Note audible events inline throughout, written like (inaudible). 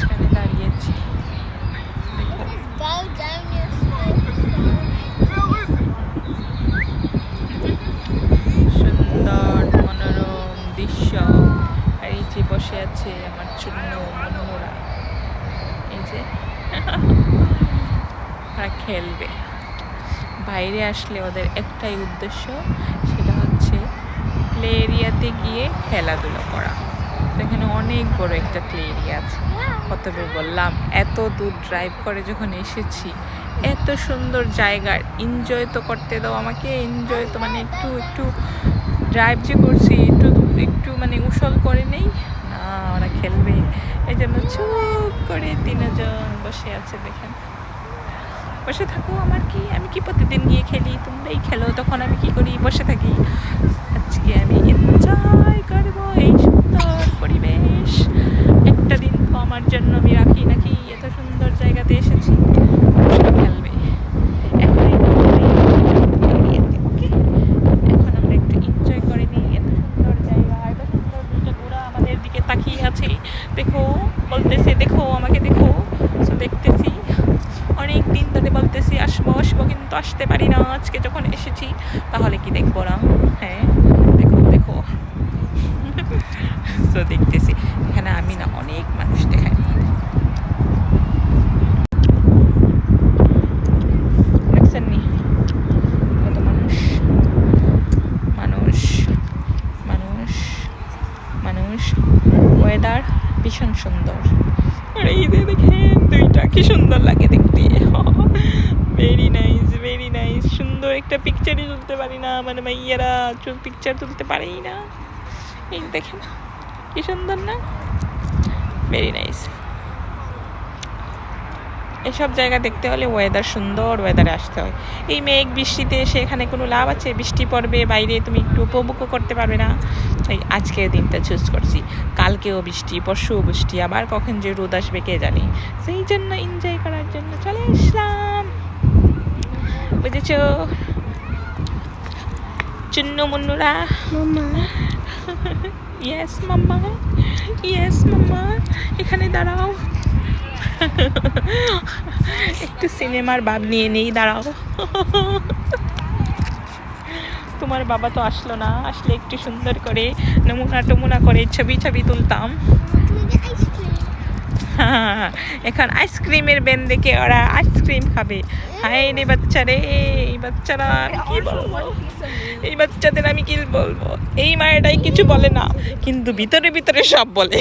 মাঝখানে দাঁড়িয়েছি। সুন্দর মনোরম দৃশ্য। আর এই যে বসে আছে আমার চূন্য মনোরা এই যে (laughs) তারা খেলবে। বাইরে আসলে ওদের একটাই উদ্দেশ্য, সেটা হচ্ছে প্লে এরিয়াতে গিয়ে খেলাধুলো করা। তো এখানে অনেক বড় একটা প্লে এরিয়া আছে। কতবার বললাম? এত দূর ড্রাইভ করে যখন এসেছি, এত সুন্দর জায়গার এনজয় তো করতে দাও আমাকে এনজয় তো মানে একটু একটু ড্রাইভ যে করছি, একটু একটু মানে উসল করে নেই। না, ওরা খেলবে। এই জন্য চুপ করে তিনজন বসে আছে, দেখেন। বসে থাকো, আমার কি, আমি কি প্রতিদিন গিয়ে খেলি? তোমরাই খেলো, তখন আমি কি করি? বসে থাকি। আজকে আমি এনজয় করব এই সুন্দর পরিবেশ একটা দিন তো আমার জন্য আমি রাখি নাকি এত সুন্দর জায়গাতে এসেছি ওরা সব খেলবে এখন একটু ওকে এখন আমরা একটু এনজয় করে নিই এত সুন্দর জায়গা এত সুন্দর দুটো গোড়া আমাদের দিকে তাকিয়ে আছে। দেখো, বলতেছে, দেখো, আমাকে দেখো। তো দেখতেছি। অনেক দিন ধরে বলতেছি, আসব আসব, কিন্তু আসতে পারি না। আজকে যখন এসেছি, তাহলে কি দেখব না? হ্যাঁ দেখো দেখো। (laughs) তো দেখতেছি। এখানে আমি না অনেক মানুষ দেখাই। মানুষ মানুষ মানুষ। ওয়েদার ভীষণ সুন্দর। আর এই দেখে দুইটা, কি সুন্দর লাগে দেখতে। ভেরি নাইস ভেরি নাইস সুন্দর একটা পিকচারই তুলতে পারি না মানে মাইয়ারা পিকচার তুলতে পারেই না। এই দেখেন, কি সুন্দর না? ভেরি নাইস এসব জায়গা দেখতে হলে ওয়েদার সুন্দর ওয়েদারে আসতে হয়। এই মেঘ বৃষ্টিতে এসে এখানে কোনো লাভ আছে? বৃষ্টি পড়বে বাইরে তুমি একটু উপভোগও করতে পারবে না। তাই আজকের দিনটা চুজ করছি। কালকেও বৃষ্টি পরশুও বৃষ্টি আবার কখন যে রোদ আসবে কে জানে? সেই জন্য এনজয় করার জন্য চলে আসলাম। বুঝেছ? Chunnu মুন্নুরা? Yes mama. (laughs) Yes mama. এখানে দাঁড়াও। একটু সিনেমার ভাব নিয়ে নেই দাঁড়াও। তোমার বাবা তো আসলো না আসলে একটু সুন্দর করে নমুনা টমুনা করে ছবি ছবি তুলতাম। এখন আইসক্রিমের বেন দেখে ওরা আইসক্রিম খাবে। হায় রে বাচ্চা রে এই বাচ্চারা কি বলব? এই বাচ্চাদের আমি কি বলব? এই মায়েরাই কিছু বলে না কিন্তু ভিতরে ভিতরে সব বলে।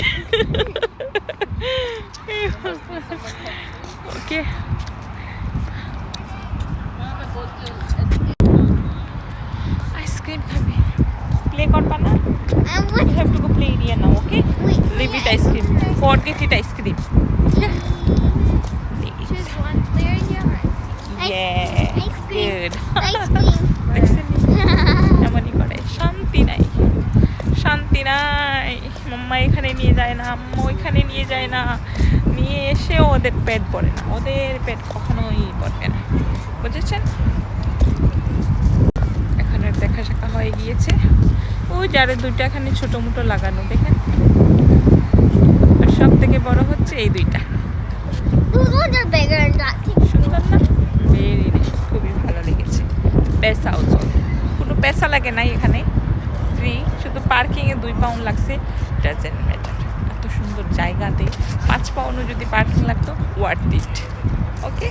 ওকে আইসক্রিম খাবে প্লে করবা না I You want have to go play area now, okay? wait. Leave it ice cream. Forget it ice cream. Choose one. Where is yours? Yeah. ice cream. Good. Ice cream. এমনই করে শান্তি নাই শান্তি নাই মাম্মা এখানে নিয়ে যায় না আম্মু এখানে নিয়ে যায় না নিয়ে এসে ওদের পেট ভরে না। ওদের পেট কখনোই ভরবে না। বুঝেছেন? এখন আর দেখা শাখা হয়ে গিয়েছে। ও যারে দুইটা এখানে ছোট মোটো লাগানো, দেখেন। আর সব থেকে বড় হচ্ছে এই দুইটা. সুন্দর না? খুবই ভালো লেগেছে। পেসা ওজন। কোনো পেসা লাগে নাই এখানে। ফ্রি শুধু পার্কিংয়ে দুই পাউন্ড লাগছে। এত সুন্দর জায়গাতে পাঁচ পাউন্ডও যদি পার্কিং লাগতো ওয়ার্থ ইট ওকে